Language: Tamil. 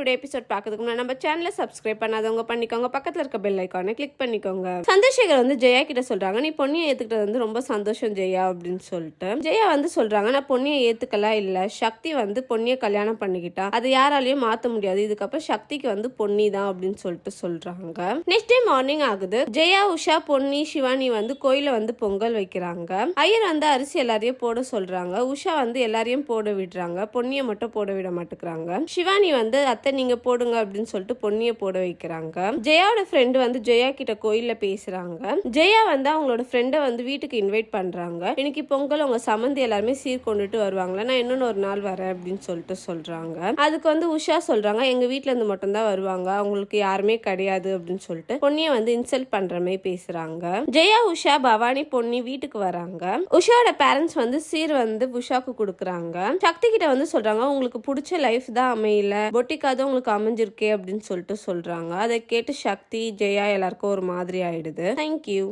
டுடே எபிசோட் பார்க்கறதுக்கு முன்னாடி நம்ம சேனலை சப்ஸ்கிரைப் பண்ணாதவங்க பண்ணிக்கோங்க. பக்கத்தில் இருக்க பெல் ஐக்கானை கிளிக் பண்ணிக்கோங்க. சந்திரசேகர் வந்து ஜெயா கிட்ட சொல்றாங்க நீ பொன்னியை ஏத்துக்கிட்டது வந்து ரொம்ப சந்தோஷம் ஜெயா அப்படின்னு சொல்லிட்டு. ஜெயா வந்து சொல்றாங்க நான் பொன்னியை ஏத்துக்கலாம் இல்ல. சக்தி வந்து பொன்னியை கல்யாணம் பண்ணிக்கிட்டா. அதை யாராலையும் மாத்த முடியாது. இதுக்கப்புறம் சக்திக்கு வந்து பொன்னி தான் அப்படின்னு சொல்லிட்டு சொல்றாங்க. நெக்ஸ்ட் டே மார்னிங் ஆகுது. ஜெயா உஷா பொன்னி சிவானி வந்து கோயில வந்து பொங்கல் வைக்கிறாங்க. ஐயர் வந்து அரிசி எல்லாரையும் போட சொல்றாங்க. உஷா வந்து எல்லாரையும் போட விடுறாங்க. பொன்னியை மட்டும் போட விட மாட்டேங்கிறாங்க. சிவானி வந்து அத்தை நீங்க போடுங்க அப்படின்னு சொல்லிட்டு பொன்னியை போட வைக்கிறாங்க. ஜெயாவோட ஃப்ரெண்டு வந்து ஜெயா கிட்ட கோயில்ல பேசுறாங்க. ஜெயா வந்து அவங்களோட ஃப்ரெண்டை வந்து வீட்டுக்கு இன்வைட் பண்றாங்க. இன்னைக்கு பொங்கல் உங்க சம்மந்தி எல்லாருமே சீர் கொண்டுட்டு வருவாங்களா? நான் இன்னொன்று ஒரு நாள் வரேன் அப்படின்னு சொல்லிட்டு சொல்றாங்க. அதுக்கு வந்து உஷா சொல்றாங்க எங்க வீட்ல இருந்து மட்டும் தான் வருவாங்க. அவங்களுக்கு யாருமே கிடையாது அப்படின்னு சொல்லிட்டு பொன்னியை வந்து இன்சல்ட் பண்ற மாதிரி பேசுறாங்க. ஜெயா உஷா பவானி பொன்னி வீட்டுக்கு வராங்க. உஷாவோட பேரண்ட்ஸ் வந்து சீர் வந்து உஷாக்கு கொடுக்குறாங்க. சக்தி கிட்ட வந்து சொல்றாங்க உங்களுக்கு பிடிச்ச லைஃப் தான் அமையல. பொட்டிக்காவது உங்களுக்கு அமைஞ்சிருக்கே அப்படின்னு சொல்லிட்டு சொல்றாங்க. அதை கேட்டு சக்தி ஜெயா எல்லாருக்கும் ஒரு மாதிரி ஆயிடுது. தேங்க்யூ